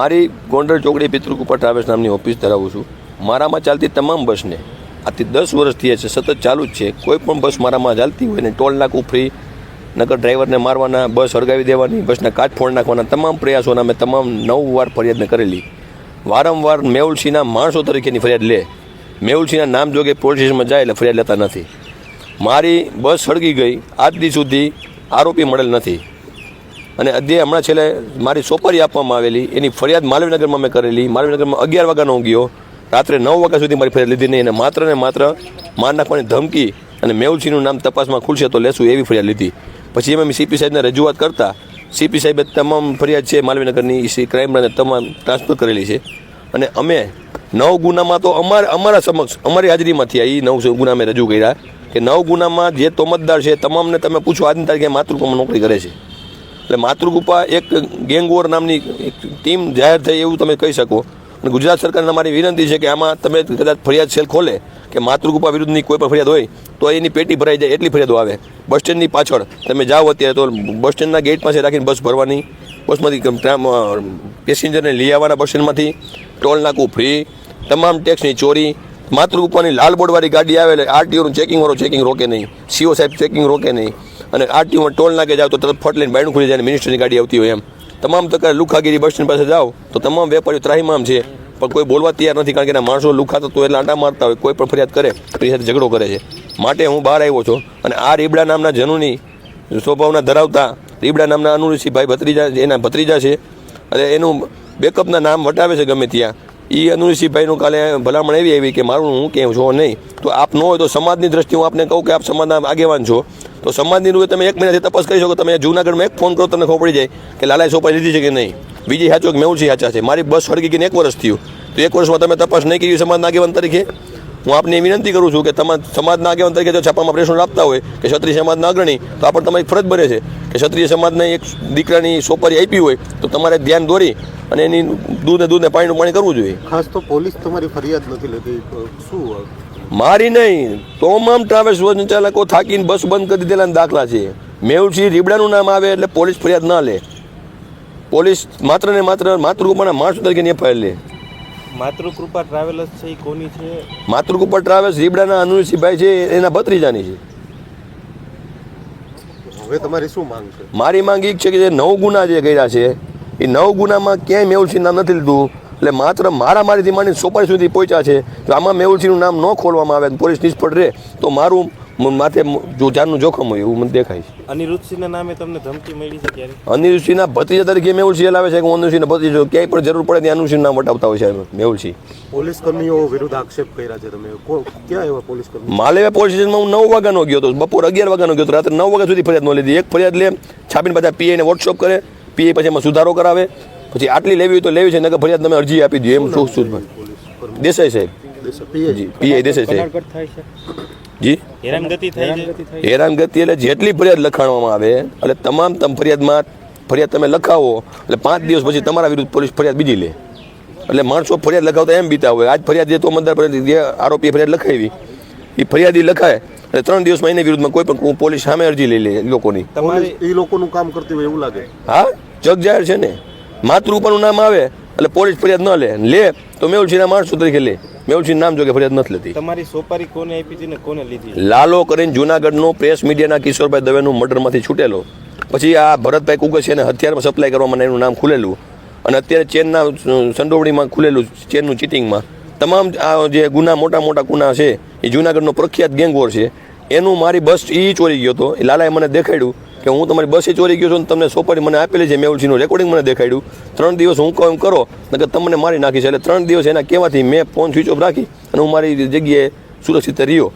મારી ગોંડલ ચોકડી પિતૃકુપા ટ્રાવેલ્સ નામની ઓફિસ ધરાવું છું. મારામાં ચાલતી તમામ બસને આજથી દસ વર્ષથી છે, સતત ચાલુ જ છે. કોઈ પણ બસ મારામાં ચાલતી હોય ને ટોલ નાખવું ફ્રી નગર ડ્રાઈવરને મારવાના, બસ સળગાવી દેવાની, બસના કાચ ફોડ નાખવાના તમામ પ્રયાસોના મેં તમામ નવ વાર ફરિયાદ મેં કરેલી. વારંવાર મેહુલસિંહના માણસો તરીકેની ફરિયાદ લે. મેહુલસિંહના નામ જોગે પોલીસ સ્ટેશનમાં જાય એટલે ફરિયાદ લેતા નથી. મારી બસ સળગી ગઈ. આજ દી સુધી આરોપી મળેલ નથી. અને અધ્યે હમણાં છેલ્લે મારી સોપારી આપવામાં આવેલી, એની ફરિયાદ માલવીનગરમાં મેં કરેલી. માલવીનગરમાં અગિયાર વાગ્યાનો ગયો. રાત્રે નવ વાગ્યા સુધી મારી ફરિયાદ લીધી નહીં અને માત્ર ને માત્ર માર નાખવાની ધમકી અને મેહુલસિંહનું નામ તપાસમાં ખુલશે તો લેશું એવી ફરિયાદ લીધી. પછી એમાં મેં સીપી સાહેબને રજૂઆત કરતા સીપી સાહેબે તમામ ફરિયાદ છે માલવીનગરની ક્રાઇમ બ્રાન્ચે તમામ ટ્રાન્સફર કરેલી છે. અને અમે નવ ગુનામાં તો અમારા અમારા સમક્ષ, અમારી હાજરીમાં થયા એ નવ ગુના અમે રજૂ કર્યા કે નવ ગુનામાં જે તોમતદાર છે, તમામને તમે પૂછો આજની તારીખે માતૃત્વમાં નોકરી કરે છે. એટલે માતૃકૃપા એક ગેંગ વોર નામની એક ટીમ જાહેર થઈ એવું તમે કહી શકો. અને ગુજરાત સરકારને મારી વિનંતી છે કે આમાં તમે કદાચ ફરિયાદ સેલ ખોલે કે માતૃકૃપા વિરુદ્ધની કોઈ પણ ફરિયાદ હોય, તો એની પેટી ભરાઈ જાય એટલી ફરિયાદો આવે. બસ સ્ટેન્ડની પાછળ તમે જાઓ અત્યારે તો બસ સ્ટેન્ડના ગેટ પાસે રાખીને બસ ભરવાની. બસમાંથી પેસેન્જરને લઈ આવવાના બસ સ્ટેન્ડમાંથી. ટોલ નાકું ફ્રી તમામ ટેક્સની ચોરી. માતૃકૃપાની લાલ બોર્ડવાળી ગાડી આવે એટલે આરટીઓનું ચેકિંગ વાળો ચેકિંગ રોકે નહીં. સીઓ સાહેબ ચેકિંગ રોકે નહીં. અને આરટીઓમાં ટોલ નાકે જાવ તો તરત ફટ લઈને બાયણું ખુલી જાય મિનિસ્ટરની ગાડી આવતી હોય એમ. તમામ પ્રકાર લુખાગીરી બસ સ્ટેન્ડ પાસે જાઓ તો તમામ વેપારીઓ ત્રાહીમામ છે. પણ કોઈ બોલવા તૈયાર નથી કારણ કે એના માણસો લુખાતા તો એટલે આંટા મારતા હોય, કોઈ પણ ફરિયાદ કરે, એની સાથે ઝઘડો કરે છે. માટે હું બહાર આવ્યો છું અને આ રીબડા નામના જનુની સ્વભાવના ધરાવતા રીબડા નામના અનુઋષિભાઈ ભત્રીજા એના ભત્રીજા છે. અને એનું બેકઅપના નામ વટાવે છે ગમે ત્યાં. એ અનુઋષિભાઈનું કાલે ભલામણ એવી આવી કે મારું હું કેમ છો નહીં. તો આપ ન હોય તો સમાજની દ્રષ્ટિએ હું આપને કહું કે આપ સમાજના આગેવાન છો. તો સમાજની રૂએ તમે એક મહિનાથી તપાસ કરી શકો. તમે જૂનાગઢમાં એક ફોન કરો, તમને ખબર પડી જાય કે લાલાએ સોપારી લીધી છે કે નહીં. બીજી સાચો કે મેહુલસિંહ સાચા છે. મારી બસ સળગી ગઈને એક વર્ષ થયું. તો એક વર્ષમાં તમે તપાસ નહીં કરી સમાજના આગેવાન તરીકે? હું આપને વિનંતી કરું છું કે તમારા સમાજના આગેવાન તરીકે જો છાપામાં પ્રેશર આપતા હોય કે ક્ષત્રિય સમાજના અગ્રણી, તો આ પણ તમારી ફરજ બને છે કે ક્ષત્રિય સમાજને એક દીકરાની સોપારી આપી હોય તો તમારે ધ્યાન દોરી અને એની દૂધ ને દૂધ ને પાણીનું પાણી કરવું જોઈએ. ખાસ તો પોલીસ તમારી ફરિયાદ નથી લેતી. શું મારી નહીં તમામ ટ્રાવેલ્સ સંચાલકો થાકીને બસ બંધ કરી દીધેલા દાખલા છે. મેવસિંહ રીબડાનું નામ આવે એટલે પોલીસ ફરિયાદ ના લે. પોલીસ માત્ર ને માત્ર માતૃકૃપાના માણસો તરીકે એફઆઈઆર લે. માતૃકૃપા ટ્રાવેલર્સ છે એ કોની છે? માતૃકૃપા ટ્રાવેલ્સ રીબડાના અનુસિંહભાઈ છે એના ભત્રીજાની છે. હવે તમારી શું માંગ છે? મારી માંગ એ જ છે કે જે નવ ગુના જે કર્યા છે એ નવ ગુનામાં ક્યાંય મેવસિંહ નામ નથી લીધું. એટલે માત્ર મારા મારીથી માંડીને સોપારી સુધી પહોંચ્યા છે. તો આમાં મેહુલસિંહનું નામ ન ખોલવામાં આવે પોલીસ નિષ્ફળ રહે તો મારું માથે જો જાનનું જોખમ હોય એવું મને દેખાય છે. અનિરુદ્ધસિંહના નામે તમને ધમકી મળી છે ક્યારે અનિરુદ્ધસિંહના ભત્રીજા તરીકે મેહુલસિંહ લાવે છે કે હું ભત્રીજો ક્યાંય પણ જરૂર પડે ત્યાં અનુસિંહ નામ વટાવતા હોય છે મેહુલસિંહ. પોલીસ કર્મીઓ વિરુદ્ધ આક્ષેપ કર્યા છે તમે. ક્યાં એવા પોલીસ કર્મી માલેવા પોલીસ સ્ટેશનમાં હું નવ વાગ્યાનો ગયો હતો. બપોર અગિયાર વાગ્યાનો ગયો હતો. રાત્રે નવ વાગ્યા સુધી ફરિયાદ ન લીધી. એક ફરિયાદ લે છાપીને બધા પીએને વોટ્સઅપ કરે. પીએ પછી એમાં સુધારો કરાવે. પછી આટલી લેવી હોય તો લેવી છે નકર ફરિયાદ તમે અરજી આપી દો એમ શું કર્મી દેસાઈ સાહેબ. જી પીઆઈ દેસાઈ સાહેબ. છે. જી? હેરાનગતિ થાય છે. હેરાનગતિ એટલે જેટલી ફરિયાદ લખાણવામાં આવે એટલે તમામ તમ ફરિયાદમાં ફરિયાદ તમે લખાવો એટલે પાંચ દિવસ પછી તમારા વિરુદ્ધ પોલીસ ફરિયાદ બીજી લે. એટલે માણસો ફરિયાદ લખાવતા એમ બીતા હોય. આજ ફરિયાદ જે તોમતદાર ફરિયાદ જે આરોપીએ ફરિયાદ લખાવી એ ફરિયાદી લખાય એટલે ત્રણ દિવસમાં એની વિરુદ્ધમાં કોઈ પણ પોલીસ સામે અરજી લઈ લે લોકોની. તમારી એ લોકોનું કામ કરતી હોય એવું લાગે. હા? જગ જાહેર છે ને. માતૃપાનું નામ આવે એટલે પોલીસ ફરિયાદ ન લે. લે તો મેહુલસિંહના માણસો તરીકે લે. મેહુલસિંહ નામ જોકે ફરિયાદ નથી લેતી. તમારી સોપારી કોને આપી હતી ને કોને લીધી લાલો કરીને જુનાગઢનો પ્રેસ મીડિયાના કિશોરભાઈ દવેનું મર્ડરમાંથી છૂટેલો. પછી આ ભરતભાઈ કુગસિયાને હથિયારમાં સપ્લાય કરવામાં એનું નામ ખુલેલું. અને અત્યારે ચેનના સંડોવણીમાં ખુલેલું ચેનનું ચીટિંગમાં. તમામ આ જે ગુના મોટા મોટા ગુના છે એ જુનાગઢનો પ્રખ્યાત ગેંગવોર છે. એનું મારી બસ એ ચોરી ગયો હતો. એ લાલાએ મને દેખાડ્યું. કે હું તમારી બસે ચોરી ગયો છું તમને સોપારી મને આપેલી છે, મેહુલસિંહનું રેકોર્ડિંગ મને દેખાડ્યું. ત્રણ દિવસ હું એમ કરો કે તમને મારી નાખીશ એટલે ત્રણ દિવસ એના કહેવાથી મેં ફોન સ્વિચ ઓફ રાખી અને હું મારી જગ્યાએ સુરક્ષિત રહ્યો.